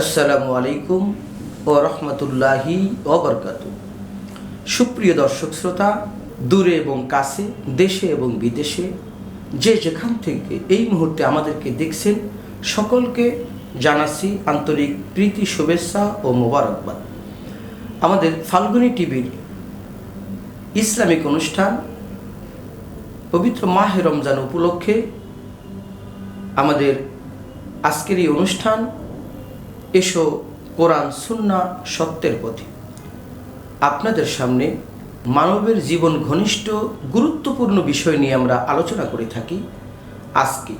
আসসালামু আলাইকুম ও রহমতুল্লাহি ওবরকাত সুপ্রিয় দর্শক শ্রোতা, দূরে এবং কাছে, দেশে এবং বিদেশে যে যেখান থেকে এই মুহূর্তে আমাদেরকে দেখছেন, সকলকে জানাচ্ছি আন্তরিক প্রীতি, শুভেচ্ছা ও মোবারকবাদ। আমাদের ফাল্গুনি টিভির ইসলামিক অনুষ্ঠান পবিত্র মাহে রমজান উপলক্ষে আমাদের আজকের এই অনুষ্ঠান এসো কোরআন, সুন্না, সত্যের পথে। আপনাদের সামনে মানবের জীবন ঘনিষ্ঠ, গুরুত্বপূর্ণ বিষয় নিয়ে আমরা আলোচনা করে থাকি। আজকে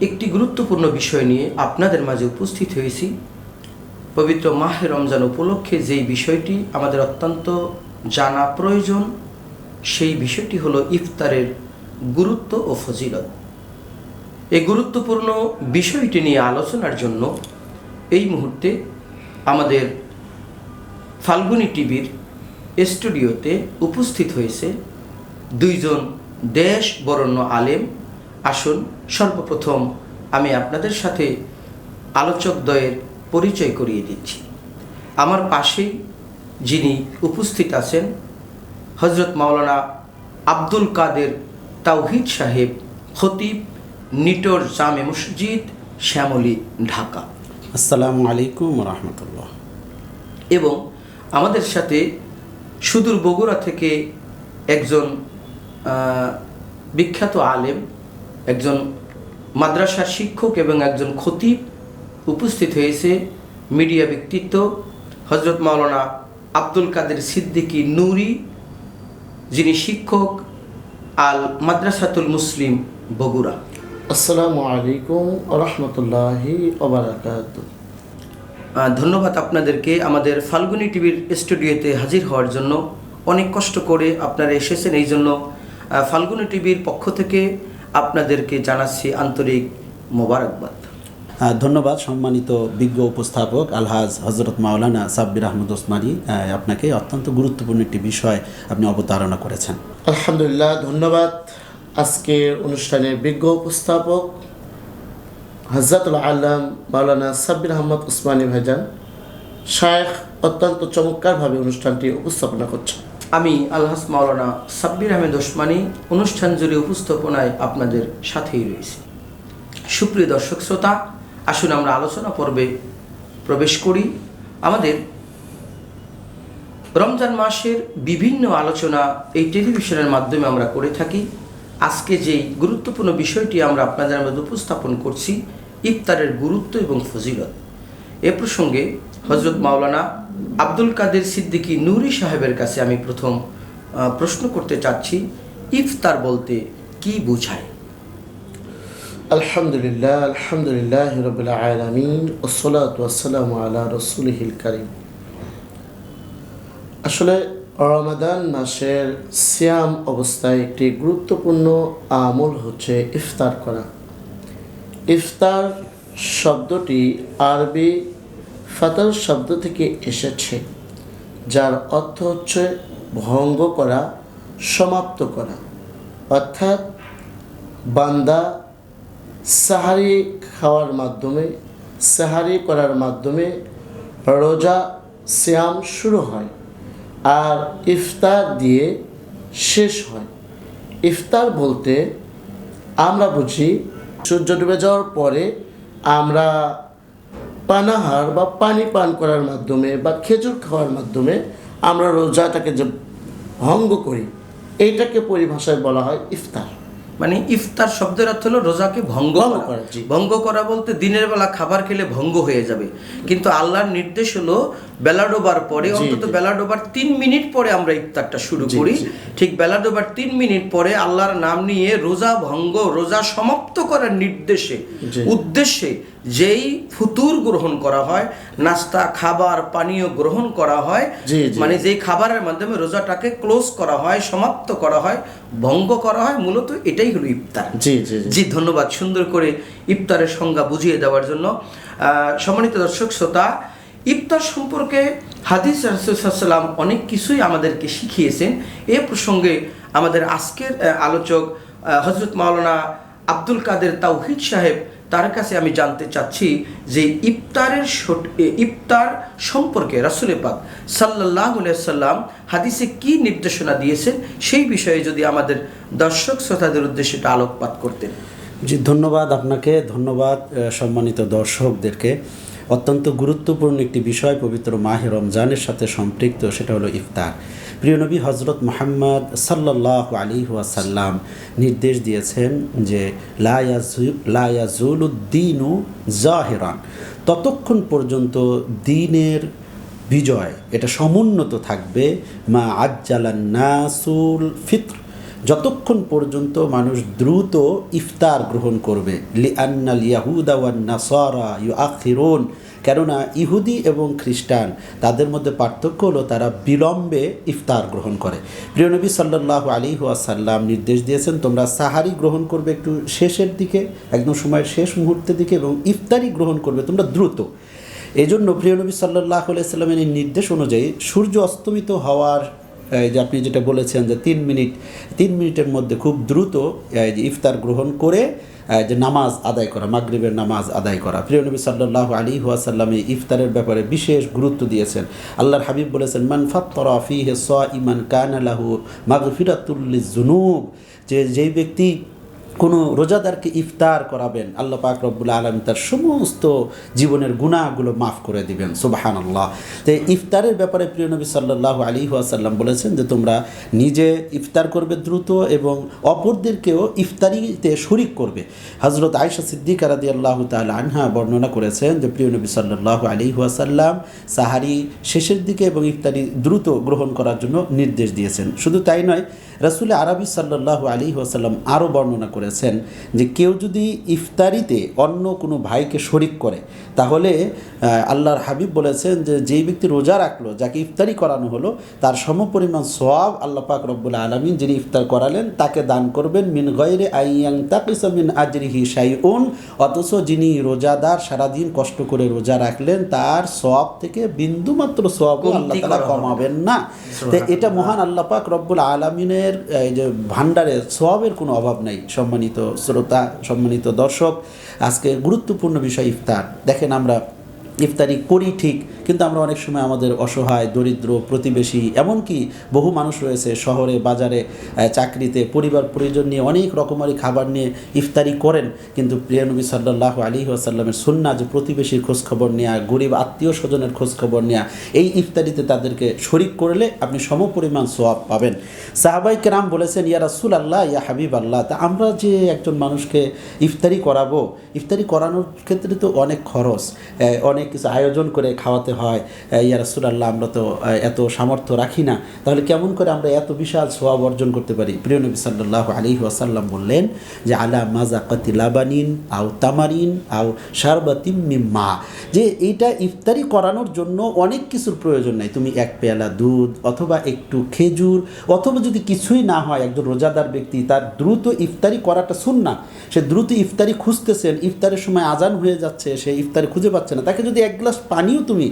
একটি গুরুত্বপূর্ণ বিষয় নিয়ে আপনাদের মাঝে উপস্থিত হয়েছি। পবিত্র মাহে রমজান উপলক্ষে যেই বিষয়টি আমাদের অত্যন্ত জানা প্রয়োজন, সেই বিষয়টি হলো ইফতারের গুরুত্ব ও ফজিলত। এই গুরুত্বপূর্ণ বিষয়টি নিয়ে আলোচনার জন্য এই মুহূর্তে আমাদের ফাল্গুনি টিভির স্টুডিওতে উপস্থিত হয়েছে দুইজন দেশ বরণ্য আলেম। আসুন, সর্বপ্রথম আমি আপনাদের সাথে আলোচকদ্বয়ের পরিচয় করিয়ে দিচ্ছি। আমার পাশেই যিনি উপস্থিত আছেন হজরত মাওলানা আব্দুল কাদের তাওহিদ সাহেব, খতিব নিটোর জামে মসজিদ শ্যামলী ঢাকা। আসসালামু আলাইকুম রহমতুল্লাহ। এবং আমাদের সাথে সুদূর বগুড়া থেকে একজন বিখ্যাত আলেম একজন মাদ্রাসার শিক্ষক এবং একজন খতিব উপস্থিত হয়েছে মিডিয়া ব্যক্তিত্ব হজরত মাওলানা আব্দুল কাদের সিদ্দিকী নুরি যিনি শিক্ষক আল মাদ্রাসাতুল মুসলিম বগুড়া। আসসালামু আলাইকুম রহমতুল্লাহি ওবরাকাত ধন্যবাদ আপনাদেরকে আমাদের ফাল্গুনি টিভির স্টুডিওতে হাজির হওয়ার জন্য। অনেক কষ্ট করে আপনারা এসেছেন এই জন্য। ফাল্গুনি টিভির পক্ষ থেকে আপনাদেরকে জানাচ্ছি আন্তরিক মোবারকবাদ। ধন্যবাদ সম্মানিত বিজ্ঞ উপস্থাপক আলহাজ হজরত মাওলানা সাব্বির আহমদ ওসমানী আপনাকে অত্যন্ত গুরুত্বপূর্ণ একটি বিষয় আপনি অবতারণা করেছেন। আলহামদুলিল্লাহ ধন্যবাদ। আজকের অনুষ্ঠানের বিজ্ঞ উপস্থাপক হজরতুল আল্লাম মাওলানা সাব্বির আহমদ উসমানী ভাইজান শায়েখ অত্যন্ত চমৎকারভাবে অনুষ্ঠানটি উপস্থাপনা করছেন। আমি আলহাস মাওলানা সাব্বির আহমেদ ওসমানী অনুষ্ঠান জুড়ে উপস্থাপনায় আপনাদের সাথেই রয়েছি। সুপ্রিয় দর্শক শ্রোতা, আসুন আমরা আলোচনা পর্বে প্রবেশ করি। আমাদের রমজান মাসের বিভিন্ন আলোচনা এই টেলিভিশনের মাধ্যমে আমরা করে থাকি। আজকে যেই গুরুত্বপূর্ণ বিষয়টি আমরা আপনাদের মধ্যে উপস্থাপন করছি, ইফতারের গুরুত্ব এবং ফজিলত। এ প্রসঙ্গে হজরত মাওলানা আব্দুল কাদের সিদ্দিকী নুরি সাহেবের কাছে আমি প্রথম প্রশ্ন করতে চাচ্ছি, ইফতার বলতে কি বোঝায়? আলহামদুলিল্লাহ আলহামদুলিল্লাহ রবিল আলমিন ওসলাত ওয়াসালাম আলা রসুলহিল আসলে রমাদান মাসের সিয়াম অবস্থায় একটি গুরুত্বপূর্ণ আমল হচ্ছে ইফতার করা। ইফতার শব্দটি আরবি ফাতার শব্দ থেকে এসেছে, যার অর্থ হচ্ছে ভঙ্গ করা, সমাপ্ত করা। অর্থাৎ বান্দা সাহারি খাওয়ার মাধ্যমে, সাহারি করার মাধ্যমে রোজা শ্যাম শুরু হয়। আর ইফতার দিয়ে শেষ হয়। ইফতার বলতে আমরা বুঝি সূর্য ডুবে যাওয়ার পরে আমরা পানাহার বা পানি পান করার মাধ্যমে বা খেজুর খাওয়ার মাধ্যমে আমরা রোজাটাকে যে ভঙ্গ করি এইটাকে পরিভাষায় বলা হয় ইফতার। মানে ইফতার শব্দের অর্থ হলো রোজাকে ভঙ্গ ভঙ্গ করা করা, ভঙ্গ করা বলতে দিনের বেলা খাবার খেলে ভঙ্গ হয়ে যাবে। কিন্তু আল্লাহর নির্দেশ হলো বেলা ডোবার পরে অন্তত বেলা ডোবার তিন মিনিট পরে আমরা ইফতারটা শুরু করি। ঠিক বেলা ডোবার তিন মিনিট পরে আল্লাহর নাম নিয়ে রোজা ভঙ্গ রোজা সমাপ্ত করার নির্দেশে উদ্দেশ্যে যেই ফুতুর গ্রহণ করা হয় নাস্তা খাবার পানীয় গ্রহণ করা হয়। মানে যেই খাবারের মাধ্যমে রোজাটাকে ক্লোজ করা হয় সমাপ্ত করা হয় ভঙ্গ করা হয় মূলত এটাই হলো ইফতার। জি জি ধন্যবাদ সুন্দর করে ইফতারের সংজ্ঞা বুঝিয়ে দেওয়ার জন্য। সম্মানিত দর্শক শ্রোতা ইফতার সম্পর্কে হাদিস রাসুসাল্লাম অনেক কিছুই আমাদেরকে শিখিয়েছেন। এ প্রসঙ্গে আমাদের আজকের আলোচক হজরত মাওলানা আব্দুল কাদের তাওহিদ সাহেব তার কাছে আমি জানতে চাচ্ছি যে ইফতারের ইফতার সম্পর্কে রাসুল পাক সাল্লাহ সাল্লাম হাদিসে কি নির্দেশনা দিয়েছেন সেই বিষয়ে যদি আমাদের দর্শক শ্রোতাদের উদ্দেশ্যে এটা আলোকপাত করতেন। জি, ধন্যবাদ আপনাকে, ধন্যবাদ সম্মানিত দর্শকদেরকে। অত্যন্ত গুরুত্বপূর্ণ একটি বিষয় পবিত্র মাহে রমজানের সাথে সম্পৃক্ত, সেটা হলো ইফতার। প্রিয় নবী হজরত মোহাম্মদ সাল্লাহ আলী ওয়াসাল্লাম নির্দেশ দিয়েছেন যে লায়া লায়াজুলুদ্দিনু জাহেরান। ততক্ষণ পর্যন্ত দিনের বিজয়, এটা সমুন্নত থাকবে। মা আজ্জালান নাসুল ফিত্র। যতক্ষণ পর্যন্ত মানুষ দ্রুত ইফতার গ্রহণ করবে লি আন্নাল ওয়ান নাসারা ইউ আখিরোন কেননা ইহুদি এবং খ্রিস্টান, তাদের মধ্যে পার্থক্য হলো তারা বিলম্বে ইফতার গ্রহণ করে। প্রিয় নবী সাল্লাহ আলী ওয়াসাল্লাম নির্দেশ দিয়েছেন, তোমরা সাহারি গ্রহণ করবে একটু শেষের দিকে, একদম সময়ের শেষ মুহূর্তের দিকে এবং ইফতারি গ্রহণ করবে তোমরা দ্রুত। এই জন্য প্রিয় নবী সাল্লাহ সাল্লামের এই নির্দেশ অনুযায়ী সূর্য অস্তমিত হওয়ার যে আপনি যেটা বলেছেন যে তিন মিনিট, তিন মিনিটের মধ্যে খুব দ্রুত ইফতার গ্রহণ করে যে নামাজ আদায় করা, মাগরীবের নামাজ আদায় করা। প্রিয় নবী সাল্লাহ আলী হুয়াসাল্লামে ইফতারের ব্যাপারে বিশেষ গুরুত্ব দিয়েছেন। আল্লাহর হাবিব বলেছেন, মান হে স ইমান কান কানালাহু মাগফিরাতুল্লি জুনুব যে, যেই ব্যক্তি কোনো রোজাদারকে ইফতার করাবেন, আল্লাহ পাক রব্বুল আলম তার সমস্ত জীবনের গুণাগুলো মাফ করে দিবেন সুবাহান আল্লাহ তো ইফতারের ব্যাপারে প্রিয় নবী সাল্লাহ আলী ওয়াসাল্লাম বলেছেন যে তোমরা নিজে ইফতার করবে দ্রুত এবং অপরদেরকেও ইফতারিতে শরিক করবে। হজরত আয়সা সিদ্দিক রাদি আল্লাহ তাল আনহা বর্ণনা করেছেন যে প্রিয় নবী সাল্লাহ আলী ওয়াসাল্লাম সাহারি শেষের দিকে এবং ইফতারি দ্রুত গ্রহণ করার জন্য নির্দেশ দিয়েছেন। শুধু তাই নয়, রাসুল আরবি সাল্লাহ আলী ওয়াসাল্লাম আরও বর্ণনা করেছেন যে কেউ যদি ইফতারিতে অন্য কোনো ভাইকে শরিক করে তাহলে আল্লাহর হাবিব বলেছেন যে যেই ব্যক্তি রোজা রাখল যাকে ইফতারি করানো হলো তার সমপরিমাণ সোয়াব আল্লাহ পাক রব্বুল আলমিন যিনি ইফতার করালেন তাকে দান করবেন মিন গয়রে আইয়াং তাকিস মিন আজরিহি শাইউন অথচ যিনি রোজাদার সারাদিন কষ্ট করে রোজা রাখলেন তার সোয়াব থেকে বিন্দুমাত্র সোয়াব আল্লাহ না। কমাবেন না তো এটা মহান আল্লাহ পাক রব্বুল আলমিনের এই যে ভান্ডারে সোয়াবের কোনো অভাব নাই সম্মানিত শ্রোতা সম্মানিত দর্শক আজকে গুরুত্বপূর্ণ বিষয় ইফতার। দেখেন আমরা ইফতারি করি ঠিক কিন্তু আমরা অনেক সময় আমাদের অসহায় দরিদ্র প্রতিবেশী এমনকি বহু মানুষ রয়েছে শহরে বাজারে চাকরিতে পরিবার পরিজন নিয়ে অনেক রকমারি খাবার নিয়ে ইফতারি করেন। কিন্তু প্রিয়নবী সাল্লাহ আলী আসাল্লামের সুন্না যে প্রতিবেশীর খোঁজখবর নেওয়া গরিব আত্মীয় স্বজনের খোঁজখবর নেওয়া এই ইফতারিতে তাদেরকে শরিক করলে আপনি সমপরিমাণ সোয়াব পাবেন। সাহাবাই কেরাম বলেছেন ইয়া রাসুল আল্লাহ ইয়া হাবিব আল্লাহ তা আমরা যে একজন মানুষকে ইফতারি করাবো ইফতারি করানোর ক্ষেত্রে তো অনেক খরচ এ, অনেক কিছু আয়োজন করে খাওয়াতে হয়। ইয়া রাসুল আল্লাহ আমরা তো এত সামর্থ্য রাখি না। তাহলে কেমন করে আমরা এত বিশাল সোয়াব অর্জন করতে পারি? প্রিয় নবী সাল্লাহ আলী ওয়াসাল্লাম বললেন যে, আলা মাজা কাতি লাবানিন আও তামারিন আও সারবাতিম মিম্মা। যে, এইটা ইফতারি করানোর জন্য অনেক কিছুর প্রয়োজন নাই। তুমি এক পেয়ালা দুধ অথবা একটু খেজুর, অথবা যদি কিছুই না হয়, একজন রোজাদার ব্যক্তি তার দ্রুত ইফতারি করাটা শুন না সে দ্রুত ইফতারি খুঁজতেছেন, ইফতারের সময় আজান হয়ে যাচ্ছে, সে ইফতারি খুঁজে পাচ্ছে না। তাকে যদি এক গ্লাস পানিও তুমি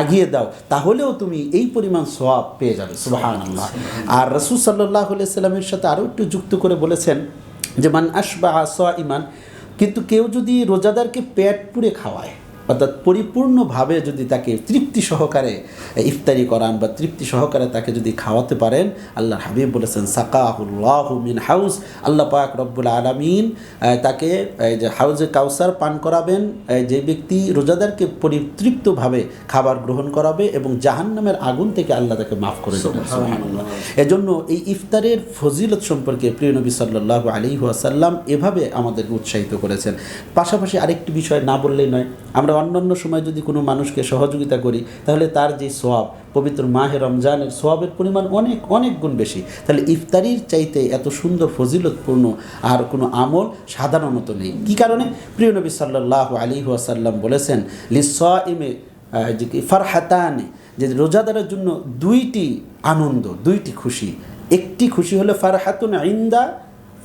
আগিয়ে দাও, তাহলেও তুমি এই পরিমাণ সোয়াব পেয়ে যাবে সুবাহান আর রসুল সাল্লাহ সাল্লামের সাথে আরও একটু যুক্ত করে বলেছেন যে, মান আসবা আসোয়া ইমান কিন্তু কেউ যদি রোজাদারকে পেট পুড়ে খাওয়ায় অর্থাৎ পরিপূর্ণভাবে যদি তাকে তৃপ্তি সহকারে ইফতারি করান বা তৃপ্তি সহকারে তাকে যদি খাওয়াতে পারেন আল্লাহ হাবিব বলেছেন সাকাহুল্লাহ মিন হাউস আল্লাহ পাক রব্বুল আলমিন তাকে এই যে হাউজে কাউসার পান করাবেন যে ব্যক্তি রোজাদারকে পরিতৃপ্তভাবে খাবার গ্রহণ করাবে এবং জাহান্নামের আগুন থেকে আল্লাহ তাকে মাফ করে দেবেন। এজন্য এই ইফতারের ফজিলত সম্পর্কে প্রিয় নবী সাল্লাহ আলী ওয়াসাল্লাম এভাবে আমাদেরকে উৎসাহিত করেছেন। পাশাপাশি আরেকটি বিষয় না বললেই নয় আমরা অন্যান্য সময় যদি কোনো মানুষকে সহযোগিতা করি তাহলে তার যে সোয়াব পবিত্র মাহে রমজানের সোয়াবের পরিমাণ অনেক অনেক গুণ বেশি। তাহলে ইফতারির চাইতে এত সুন্দর ফজিলতপূর্ণ আর কোনো আমল সাধারণত নেই। কি কারণে? প্রিয় নবী সাল্লাহ আলী ওয়াসাল্লাম বলেছেন লিস ইমে ফারহাতানে যে রোজাদারের জন্য দুইটি আনন্দ দুইটি খুশি। একটি খুশি হলো ফারহাতুন আইন্দা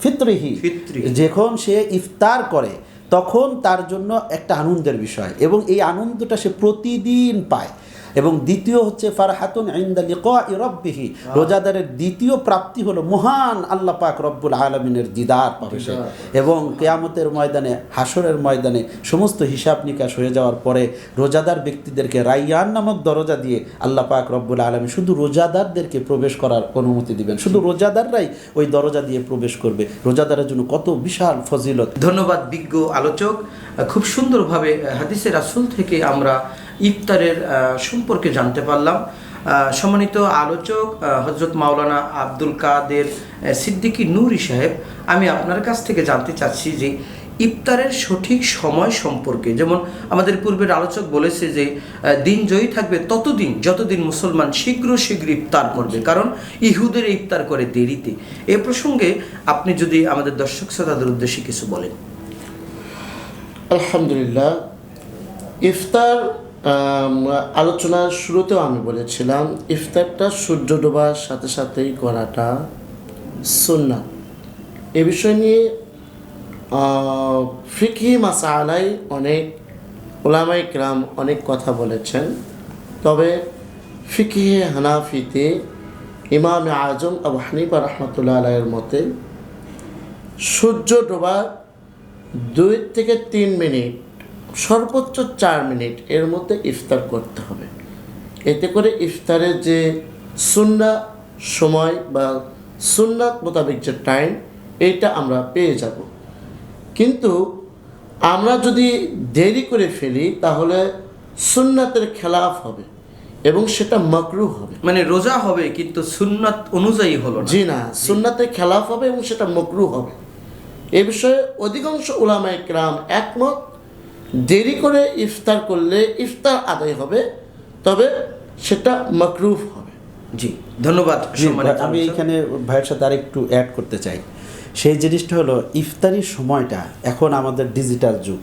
ফিত্রিহি। ফিত্রিহি। যখন সে ইফতার করে তখন তার জন্য একটা আনন্দের বিষয় এবং এই আনন্দটা সে প্রতিদিন পায়। এবং দ্বিতীয় হচ্ছে ফারহাতুন ইনদা লিকাই রাব্বিহি। রোজাদারের দ্বিতীয় প্রাপ্তি হলো মহান আল্লাহ পাক রব্বুল আলামিনের দিদার পাবে সে। এবং কেয়ামতের ময়দানে হাসরের ময়দানে সমস্ত হিসাব নিকাশ হয়ে যাওয়ার পরে রোজাদার ব্যক্তিদেরকে রাইয়ান নামক দরজা দিয়ে আল্লাহ পাক রব্বুল আলমী শুধু রোজাদারদেরকে প্রবেশ করার অনুমতি দিবেন। শুধু রোজাদাররাই ওই দরজা দিয়ে প্রবেশ করবে। রোজাদারের জন্য কত বিশাল ফজিলত। ধন্যবাদ বিজ্ঞ আলোচক। খুব সুন্দরভাবে হাদিসের রাসুল থেকে আমরা ইফতারের সম্পর্কে জানতে পারলাম। সম্মানিত আলোচক হজরত মাওলানা আব্দুল কাদের সিদ্দিকী নুরি সাহেব, আমি আপনার কাছ থেকে জানতে চাচ্ছি যে ইফতারের সঠিক সময় সম্পর্কে। যেমন আমাদের পূর্বের আলোচক বলেছে যে দিন জয়ী থাকবে ততদিন, যতদিন মুসলমান শীঘ্র শীঘ্র ইফতার করবে। কারণ ইহুদের ইফতার করে দেরিতে। এ প্রসঙ্গে আপনি যদি আমাদের দর্শক শ্রোতাদের উদ্দেশ্যে কিছু বলেন। আলহামদুলিল্লাহ, ইফতার আলোচনার শুরুতেও আমি বলেছিলাম, ইফতারটা সূর্য ডোবার সাথে সাথেই করাটা সুন্না এ বিষয় নিয়ে ফিকি মাসালাই অনেক ওলামাই ক্রাম অনেক কথা বলেছেন, তবে ফিকি হানাফিতে ইমাম আজম আবু হানিফা রহমতুল্লাহ আলাইয়ের মতে, সূর্য ডোবার দুই থেকে তিন মিনিট সর্বোচ্চ চার মিনিট এর মধ্যে ইফতার করতে হবে। এতে করে ইফতারের যে সুন্না সময় বা সুন্নাত মোতাবেক যে টাইম এইটা আমরা পেয়ে যাব। কিন্তু আমরা যদি দেরি করে ফেলি তাহলে সুন্নাতের খেলাফ হবে এবং সেটা মকরু হবে। মানে রোজা হবে কিন্তু সুন্নাত অনুযায়ী হলো জি না সুন্নাতের খেলাফ হবে এবং সেটা মকরু হবে। এ বিষয়ে অধিকাংশ ওলামায় ক্রাম একমত। দেরি করে ইফতার করলে ইফতার আদায় হবে তবে সেটা মকরুফ হবে। জি ধন্যবাদ আমি। এখানে ভাইয়ের সাথে আরেকটু অ্যাড করতে চাই। সেই জিনিসটা হলো ইফতারির সময়টা এখন আমাদের ডিজিটাল যুগ।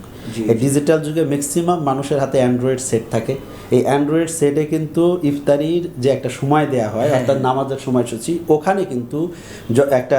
এই ডিজিটাল যুগে ম্যাক্সিমাম মানুষের হাতে অ্যান্ড্রয়েড সেট থাকে। এই অ্যান্ড্রয়েড সেটে কিন্তু ইফতারির যে একটা সময় দেওয়া হয় অর্থাৎ নামাজের সময়সূচি ওখানে কিন্তু একটা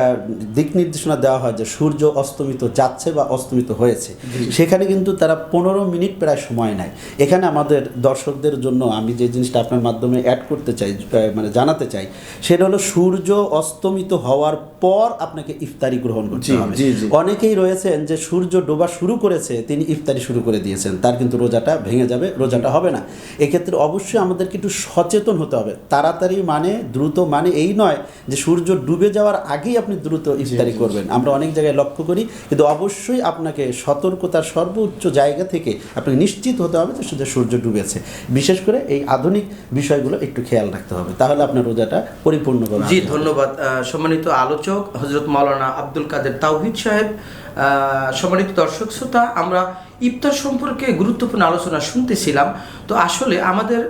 দিক নির্দেশনা দেওয়া হয় যে সূর্য অস্তমিত যাচ্ছে বা অস্তমিত হয়েছে। সেখানে কিন্তু তারা পনেরো মিনিট প্রায় সময় নেয়। এখানে আমাদের দর্শকদের জন্য আমি যে জিনিসটা আপনার মাধ্যমে অ্যাড করতে চাই মানে জানাতে চাই সেটা হলো সূর্য অস্তমিত হওয়ার পর আপনাকে ইফতারি গ্রহণ করতে হবে। জি, জি। অনেকেই রয়েছেন যে সূর্য ডোবা শুরু করেছে তিনি ইফতারি শুরু করে দিয়েছেন তার কিন্তু রোজাটা ভেঙে যাবে রোজাটা হবে না। এক্ষেত্রে অবশ্যই আমাদেরকে একটু সচেতন হতে হবে। তাড়াতাড়ি মানে দ্রুত মানে এই নয় যে সূর্য ডুবে যাওয়ার আগেই আপনি দ্রুত ইফতারি করবেন। আমরা অনেক জায়গায় লক্ষ্য করি কিন্তু অবশ্যই আপনাকে সতর্কতার সর্বোচ্চ জায়গা থেকে আপনাকে নিশ্চিত হতে হবে যে শুধু সূর্য ডুবেছে। বিশেষ করে এই আধুনিক বিষয়গুলো একটু খেয়াল রাখতে হবে। তাহলে আপনার রোজাটা পরিপূর্ণভাবে জি ধন্যবাদ। সম্মানিত আলোচক হজরত মাওলানা আব্দুল কাদের তাওহিদ সাহেব সম্মানিত দর্শক, শ্রোতা, আমরা ইফতার সম্পর্কে গুরুত্বপূর্ণ আলোচনা শুনতেছিলাম। তো আসলে আমাদের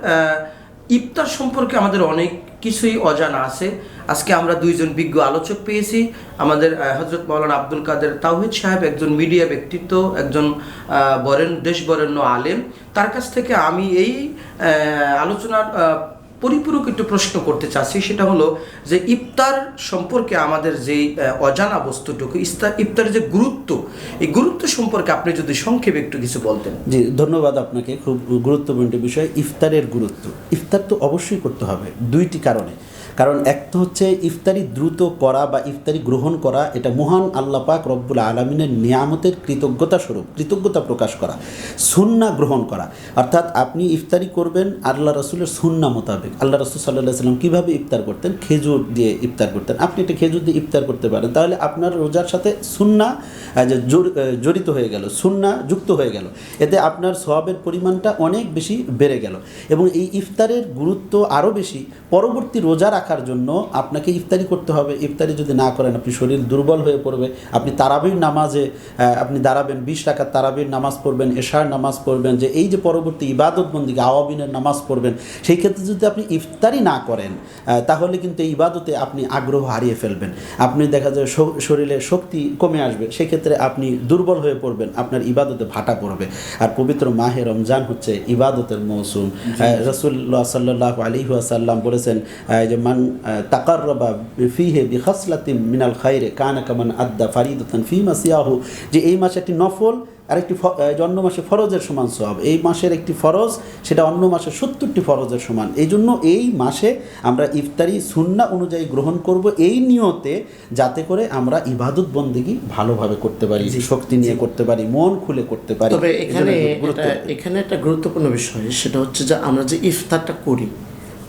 ইফতার সম্পর্কে আমাদের অনেক কিছুই অজানা আছে। আজকে আমরা দুইজন বিজ্ঞ আলোচক পেয়েছি। আমাদের হজরত মাওলানা আব্দুল কাদের তাওহিদ সাহেব একজন মিডিয়া ব্যক্তিত্ব, একজন বরেন দেশ বরেণ্য আলেম। তার কাছ থেকে আমি এই আলোচনার পরিপূরক একটু প্রশ্ন করতে চাচ্ছি, সেটা হলো যে ইফতার সম্পর্কে আমাদের যে অজানা বস্তুটুকু ইফতার ইফতারের যে গুরুত্ব, এই গুরুত্ব সম্পর্কে আপনি যদি সংক্ষেপে একটু কিছু বলতেন। জি, ধন্যবাদ আপনাকে, খুব গুরুত্বপূর্ণ বিষয়, ইফতারের গুরুত্ব। ইফতার তো অবশ্যই করতে হবে, দুইটি কারণে। কারণ এক তো হচ্ছে ইফতারি দ্রুত করা বা ইফতারি গ্রহণ করা, এটা মহান আল্লাহ পাক রব্বুল আলমিনের নিয়ামতের কৃতজ্ঞতা স্বরূপ, কৃতজ্ঞতা প্রকাশ করা, সুন্না গ্রহণ করা। অর্থাৎ আপনি ইফতারি করবেন আল্লাহ রসুলের সুন্না মোতাবেক। আল্লাহ রসুল সাল্লাহ সাল্লাম কীভাবে ইফতার করতেন? খেজুর দিয়ে ইফতার করতেন। আপনি একটা খেজুর দিয়ে ইফতার করতে পারেন। তাহলে আপনার রোজার সাথে সুন্না জড়- জড়িত হয়ে গেল, সুন্না যুক্ত হয়ে গেল। এতে আপনার সওয়াবের পরিমাণটা অনেক বেশি বেড়ে গেল। এবং এই ইফতারের গুরুত্ব আরও বেশি। পরবর্তী রোজা রাখার জন্য আপনাকে ইফতারি করতে হবে। ইফতারি যদি না করেন আপনি শরীর দুর্বল হয়ে পড়বে। আপনি তারাবির নামাজে আপনি দাঁড়াবেন বিশ টাকার তারাবির নামাজ পড়বেন এশার নামাজ পড়বেন যে এই যে পরবর্তী ইবাদত বন্দিকে আওয়াবিনের নামাজ পড়বেন সেই ক্ষেত্রে যদি আপনি ইফতারি না করেন তাহলে কিন্তু এই ইবাদতে আপনি আগ্রহ হারিয়ে ফেলবেন। আপনি দেখা যায় শরীরে শক্তি কমে আসবে সেক্ষেত্রে আপনি দুর্বল হয়ে পড়বেন আপনার ইবাদতে ভাটা পড়বে। আর পবিত্র মাহে রমজান হচ্ছে ইবাদতের মৌসুম। রসুল্লাহ সাল্লাহ আলী আসাল্লাম বলেছেন যে মান তাকার রবা ফিহে বিখাসলাতিম মিনাল খাইরে কানা কামান আদ্দা ফারিদতান ফি মাসিয়াহু যে এই মাসে একটি নফল অন্য মাসে ফরজের সমান সব এই মাসের একটি ফরজ সেটা অন্য মাসে সত্তরটি ফরজের সমান। এই জন্য এই মাসে আমরা ইফতারি সুন্না অনুযায়ী গ্রহণ করব এই নিয়তে যাতে করে আমরা ইবাদত বন্দেগী ভালোভাবে করতে পারি শক্তি নিয়ে করতে পারি মন খুলে করতে পারি। তবে এখানে এখানে একটা গুরুত্বপূর্ণ বিষয় সেটা হচ্ছে যে আমরা যে ইফতারটা করি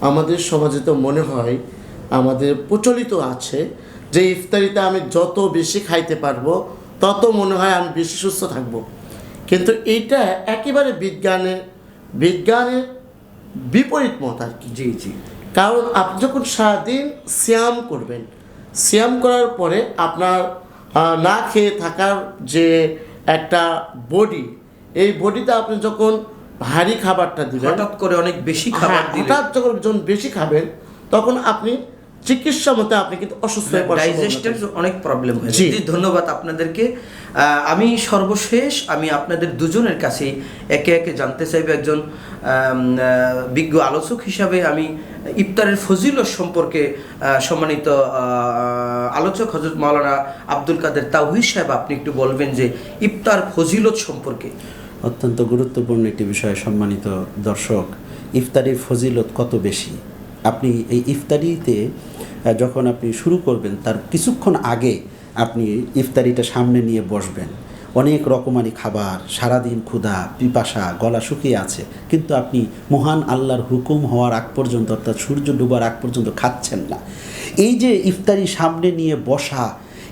আমাদের সমাজে তো মনে হয় আমাদের প্রচলিত আছে যে ইফতারিতে আমি যত বেশি খাইতে পারব তত মনে হয় আমি বেশি সুস্থ থাকব। কিন্তু এইটা একেবারে বিজ্ঞানের বিজ্ঞানের বিপরীত মত আর কি। জি জি। কারণ আপনি যখন সারাদিন শ্যাম করবেন শ্যাম করার পরে আপনার না খেয়ে থাকার যে একটা বডি এই বডিতে আপনি যখন ভারী খাবারটা দিবেন হঠাৎ করে অনেক বেশি খাবার হ্যাঁ, দিলে হঠাৎ যখন যখন বেশি খাবেন তখন আপনি চিকিৎসা মতে আপনি কিন্তু অসুস্থ হয়ে সম্ভাবনা ডাইজেস্টের অনেক প্রবলেম হয় জি। ধন্যবাদ আপনাদেরকে। আমি সর্বশেষ আমি আপনাদের দুজনের কাছে একে একে জানতে চাইব একজন বিজ্ঞ আলোচক হিসাবে আমি ইফতারের ফজিলত সম্পর্কে সম্মানিত আলোচক হজরত মাওলানা আব্দুল কাদের তাওহিদ সাহেব আপনি একটু বলবেন যে ইফতার ফজিলত সম্পর্কে। অত্যন্ত গুরুত্বপূর্ণ একটি বিষয়, সম্মানিত দর্শক। ইফতারির ফজিলত কত বেশি? আপনি এই ইফতারিতে যখন আপনি শুরু করবেন, তার কিছুক্ষণ আগে আপনি ইফতারিটা সামনে নিয়ে বসবেন। অনেক রকমারি খাবার, সারাদিন ক্ষুধা, পিপাসা, গলা শুকিয়ে আছে, কিন্তু আপনি মহান আল্লাহর হুকুম হওয়ার আগ পর্যন্ত, অর্থাৎ সূর্য ডুবার আগ পর্যন্ত খাচ্ছেন না। এই যে ইফতারি সামনে নিয়ে বসা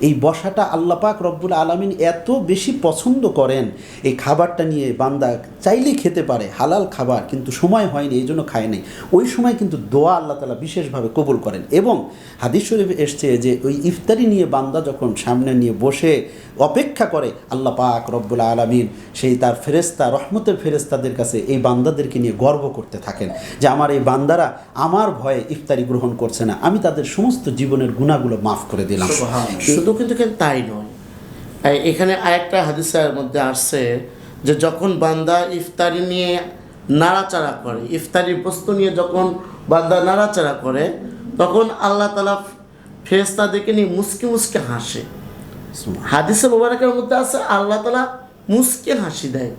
এই বসাটা আল্লাপাক রব্বুল আলমিন এত বেশি পছন্দ করেন। এই খাবারটা নিয়ে বান্দা চাইলেই খেতে পারে হালাল খাবার কিন্তু সময় হয়নি এই জন্য খায় নাই। ওই সময় কিন্তু দোয়া আল্লাহ তালা বিশেষভাবে কবুল করেন এবং হাদিস শরীফে এসছে যে ওই ইফতারি নিয়ে বান্দা যখন সামনে নিয়ে বসে অপেক্ষা করে আল্লাহ পাক রব্বুল আলমিন সেই তার ফেরেস্তা রহমতের ফেরেস্তাদের কাছে এই বান্দাদেরকে নিয়ে গর্ব করতে থাকেন যে আমার এই বান্দারা আমার ভয়ে ইফতারি গ্রহণ করছে না আমি তাদের সমস্ত জীবনের গুণাগুলো মাফ করে দিলাম। সুবহানাল্লাহ। শুধু কিন্তু তাই নয়? এখানে আরেকটা হাদিসের মধ্যে আসছে যে যখন বান্দা ইফতারি নিয়ে নাড়াচাড়া করে ইফতারি বস্তু নিয়ে যখন বান্দা নাড়াচাড়া করে তখন আল্লাহ তালা ফেরেস্তাদেরকে নিয়ে মুসকে মুসকে হাসে। হাদিসে মোবারকের মধ্যে আছে আল্লাহ তালা মুসকে হাসি দেয়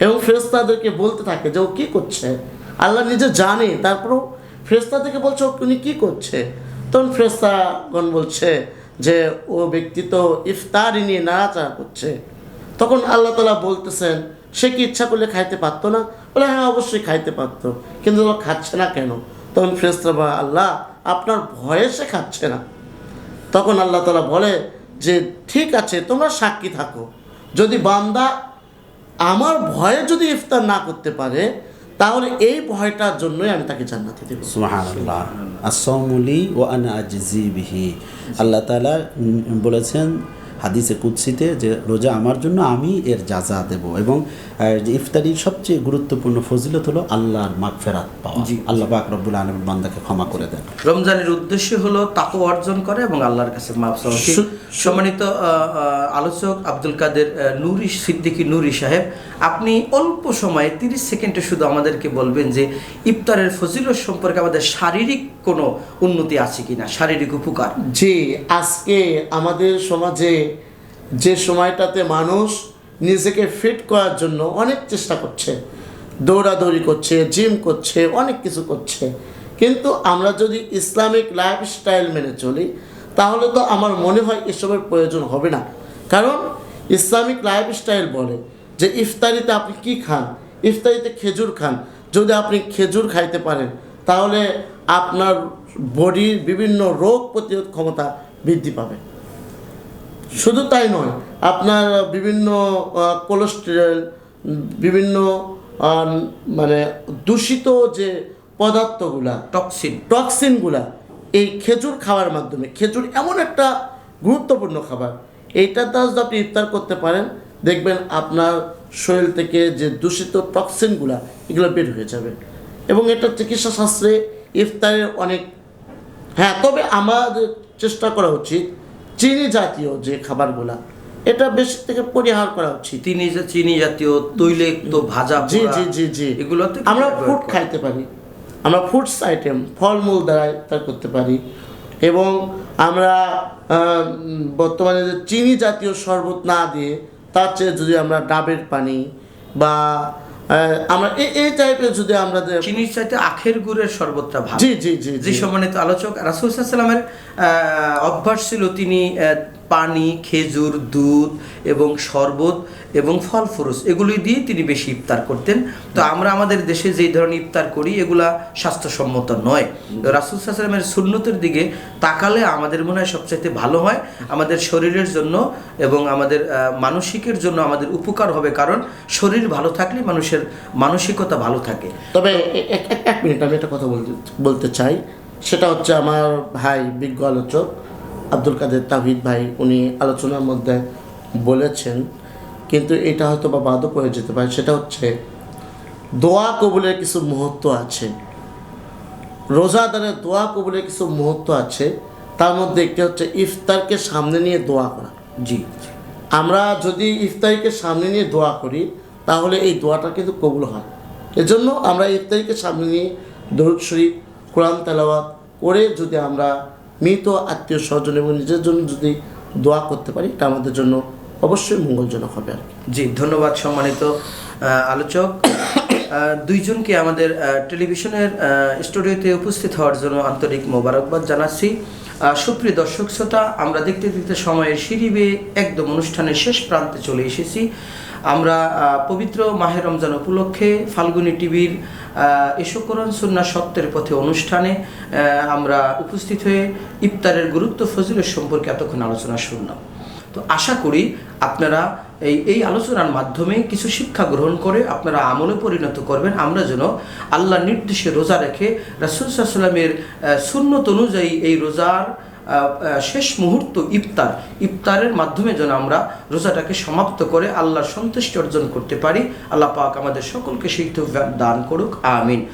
এবং ফেরেস্তাদেরকে বলতে থাকে যে ও কী করছে? আল্লাহ নিজে জানে তারপরেও ফেরেস্তাদেরকে বলছে ও উনি কী করছে? তখন ফেরেস্তাগণ বলছে যে ও ব্যক্তি তো ইফতারি নিয়ে নাড়াচাড়া করছে। তখন আল্লাহ তালা বলতেছেন, সে কি ইচ্ছা করলে খাইতে পারতো না? বলে হ্যাঁ অবশ্যই খাইতে পারতো। কিন্তু ও খাচ্ছে না কেন? তখন ফেরেস্তা বা আল্লাহ, আপনার ভয়ে সে খাচ্ছে না। তখন আল্লাহ তালা বলে যে, ঠিক আছে, তোমরা সাক্ষী থাকো। যদি বান্দা আমার ভয়ে যদি ইফতার না করতে পারে তাহলে এই ভয়টার জন্যই আমি তাকে জান্নাতে দেব। সুবহানাল্লাহ। আসমুলি ও আনা আজজি বিহি। আল্লাহ তাআলা বলেছেন হাদিসে কুৎসিতে যে রোজা আমার জন্য আমি এর যাজা দেব এবং ইফতারির সবচেয়ে গুরুত্বপূর্ণ ফজিলত হলো আল্লাহর মাগফেরাত পাওয়া। জি। আল্লাহ পাক রব্বুল আলম বান্দাকে ক্ষমা করে দেন। রমজানের উদ্দেশ্য হলো তাকও অর্জন করে এবং আল্লাহর কাছে চাওয়া। সম্মানিত আলোচক আব্দুল কাদের নুরি সিদ্দিকী নুরি সাহেব আপনি অল্প সময়ে তিরিশ সেকেন্ডে শুধু আমাদেরকে বলবেন যে ইফতারের ফজিলত সম্পর্কে আমাদের শারীরিক কোনো উন্নতি আছে কিনা? শারীরিক উপকার? জি আজকে আমাদের সমাজে যে সময়টাতে মানুষ নিজেকে ফিট করার জন্য অনেক চেষ্টা করছে। দৌড়াদৌড়ি করছে জিম করছে, অনেক কিছু করছে। কিন্তু আমরা যদি ইসলামিক লাইফস্টাইল মেনে চলি, তাহলে তো আমার মনে হয় এসবের প্রয়োজন হবে না। কারণ ইসলামিক লাইফস্টাইল বলে যে ইফতারিতে আপনি কি খান? ইফতারিতে খেজুর খান। যদি আপনি খেজুর খাইতে পারেন, তাহলে আপনার বডির বিভিন্ন রোগ প্রতিরোধ ক্ষমতা বৃদ্ধি পাবে। শুধু তাই নয় আপনার বিভিন্ন কোলেস্টেরল বিভিন্ন মানে দূষিত যে পদার্থগুলা টক্সিন টক্সিনগুলা এই খেজুর খাওয়ার মাধ্যমে খেজুর এমন একটা গুরুত্বপূর্ণ খাবার এইটা দ্বারা যদি আপনি ইফতার করতে পারেন দেখবেন আপনার শরীর থেকে যে দূষিত টক্সিনগুলা এগুলো বের হয়ে যাবে। এবং এটা চিকিৎসা শাস্ত্রে ইফতারের অনেক হ্যাঁ তবে আমাদের চেষ্টা করা উচিত চিনি জাতীয় যে খাবারগুলা এটা বেশি থেকে পরিহার করা উচিত। চিনি চিনি জাতীয় তৈলাক্ত ভাজা জি জি জি জি। এগুলোতে আমরা ফুড খাইতে পারি। আমরা ফুডস আইটেম ফলমূল দ্বারা ইফতার করতে পারি। এবং আমরা বর্তমানে যে চিনি জাতীয় শরবত না দিয়ে তার চেয়ে যদি আমরা ডাবের পানি বা আমরা এই টাইপের যদি আমরা চিনির চাইতে আখের গুড়ের শরবতটা ভালো। জি জি জি জি। সম্মানিত আলোচক রাসুলসাল্লামের অভ্যাস ছিল তিনি আহ, পানি খেজুর দুধ এবং শরবত এবং ফল ফুরুস এগুলি দিয়ে তিনি বেশি ইফতার করতেন। তো আমরা আমাদের দেশে যেই ধরনের ইফতার করি এগুলা স্বাস্থ্যসম্মত নয়। রাসুল সাল্লামের সুন্নতের দিকে তাকালে আমাদের মনে হয় সবচাইতে ভালো হয়। আমাদের শরীরের জন্য এবং আমাদের মানসিকের জন্য আমাদের উপকার হবে কারণ শরীর ভালো থাকলে মানুষের মানসিকতা ভালো থাকে। তবে এক মিনিট আমি একটা কথা বলতে বলতে চাই। সেটা হচ্ছে আমার ভাই বিজ্ঞ আলোচক। আব্দুল কাদের তাহিদ ভাই উনি আলোচনার মধ্যে বলেছেন কিন্তু এটা হয়তো বা বাদক হয়ে যেতে পারে। সেটা হচ্ছে দোয়া কবুলের কিছু মুহূর্ত আছে। রোজাদারের দোয়া কবুলের কিছু মুহূর্ত আছে। তার মধ্যে একটি হচ্ছে ইফতারকে সামনে নিয়ে দোয়া করা। জি। আমরা যদি ইফতারিকে সামনে নিয়ে দোয়া করি তাহলে এই দোয়াটা কিন্তু কবুল হয়। এজন্য আমরা ইফতারিকে সামনে নিয়ে দরুদ শরীফ কোরআন তেলাওয়াত করে যদি আমরা মৃত আত্মীয় স্বজন এবং নিজের জন্য যদি দোয়া করতে পারি, এটা আমাদের জন্য অবশ্যই মঙ্গলজনক হবে আর জি, ধন্যবাদ সম্মানিত আলোচক। দুইজনকে আমাদের টেলিভিশনের স্টুডিওতে উপস্থিত হওয়ার জন্য আন্তরিক মোবারকবাদ জানাচ্ছি। সুপ্রিয় দর্শক শ্রোতা, আমরা দেখতে দেখতে সময়ের সিঁড়িবে একদম অনুষ্ঠানের শেষ প্রান্তে চলে এসেছি। আমরা পবিত্র মাহের রমজান উপলক্ষে ফাল্গুনি টিভির এসকরণ সুন্না সত্যের পথে অনুষ্ঠানে আমরা উপস্থিত হয়ে ইফতারের গুরুত্ব ফজিলের সম্পর্কে এতক্ষণ আলোচনা শুনলাম। তো আশা করি আপনারা এই এই আলোচনার মাধ্যমে কিছু শিক্ষা গ্রহণ করে আপনারা আমলে পরিণত করবেন। আমরা যেন আল্লাহর নির্দেশে রোজা রেখে রাসুল সাল্লামের সুন্নত অনুযায়ী এই রোজার শেষ মুহূর্ত ইফতার। ইফতারের মাধ্যমে যেন আমরা রোজাটাকে সমাপ্ত করে আল্লাহর সন্তুষ্টি অর্জন করতে পারি। আল্লাহ পাক আমাদের সকলকে সেই দান করুক। আমিন।